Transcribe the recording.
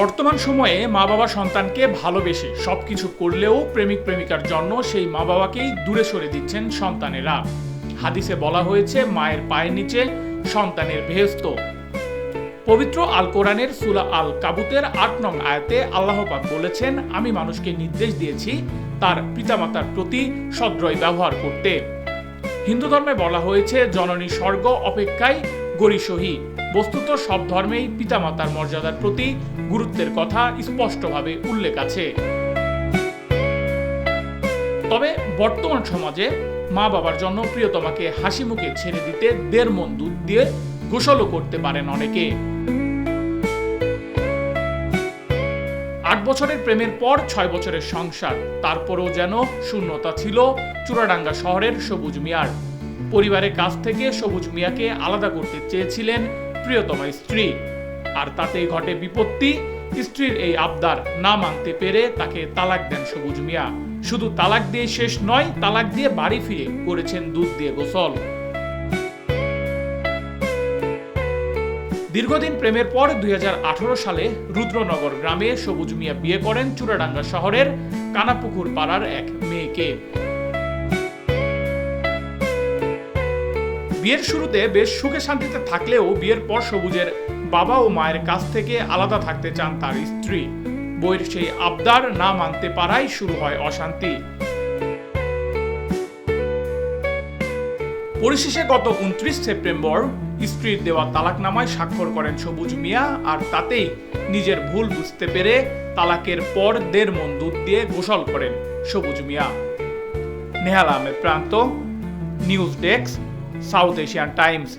বর্তমান সময়ে মা বাবা সন্তানকে ভালোবেসে সবকিছু করলেও প্রেমিক প্রেমিকার জন্য সেই মা বাবাকেই দূরে সরে দিচ্ছেন সন্তানেরা। হাদিসে বলা হয়েছে, মায়ের পায়ের নিচে সন্তানের বেহেস্ত পবিত্র আল কোরআনের সুলা আল কাবুতের আট নং আয়াতে আল্লাহ পাক বলেছেন, আমি মানুষকে নির্দেশ দিয়েছি তার পিতামাতার প্রতি সদ্রয় ব্যবহার করতে। হিন্দু ধর্মে বলা হয়েছে, জননী স্বর্গ অপেক্ষায় গরিসহী বস্তুত সব ধর্মেই পিতামাতার মর্যাদার প্রতি গুরুত্বের কথা স্পষ্টভাবে উল্লেখ আছে। তবে বর্তমান সমাজে মা বাবার জন্য প্রিয়তমাকে হাসি মুখে ছেড়ে দিতে দেড় মন দুধ দিয়ে গোসলও করতে পারেন অনেকে। আট বছরের প্রেমের পর ছয় বছরের সংসার, তারপরেও যেন শূন্যতা ছিল চূড়াডাঙ্গা শহরের সবুজ মিয়ার। পরিবারের কাছ থেকে সবুজ মিয়াকে আলাদা করতে চেয়েছিলেন প্রিয়তমা স্ত্রী। আর তাতেই ঘটে বিপত্তি, স্ত্রীর এই আবদার না মানতে পেরে তাকে তালাক দেন সবুজ মিয়া। শুধু তালাক দিয়ে শেষ নয়, তালাক দিয়ে বাড়ি ফিরে করেছেন দুধ দিয়ে গোসল। দীর্ঘদিন প্রেমের পর দুই হাজার আঠারো সালে রুদ্রনগর গ্রামে সবুজ মিয়া বিয়ে করেন চূড়াডাঙ্গা শহরের কানাপুকুর পাড়ার এক মেয়েকে। বিয়ের শুরুতে বেশ সুখে শান্তিতে থাকলেও বিয়ের পর সবুজের বাবা ও মায়ের কাছ থেকে আলাদা থাকতে চান তার স্ত্রী। বইয়ের সেই আবদার না মানতে পারাই শুরু হয় অশান্তি। পরিশেষে গত উনত্রিশ সেপ্টেম্বর স্ত্রীর দেওয়া তালাকনামায় স্বাক্ষর করেন সবুজ মিয়া আর তাতেই নিজের ভুল বুঝতে পেরে তালাকের পর দেড় মন দুধ দিয়ে গোসল করেন সবুজ মিয়া। Nehal Ahmed Pranto, news desk South Asian Times.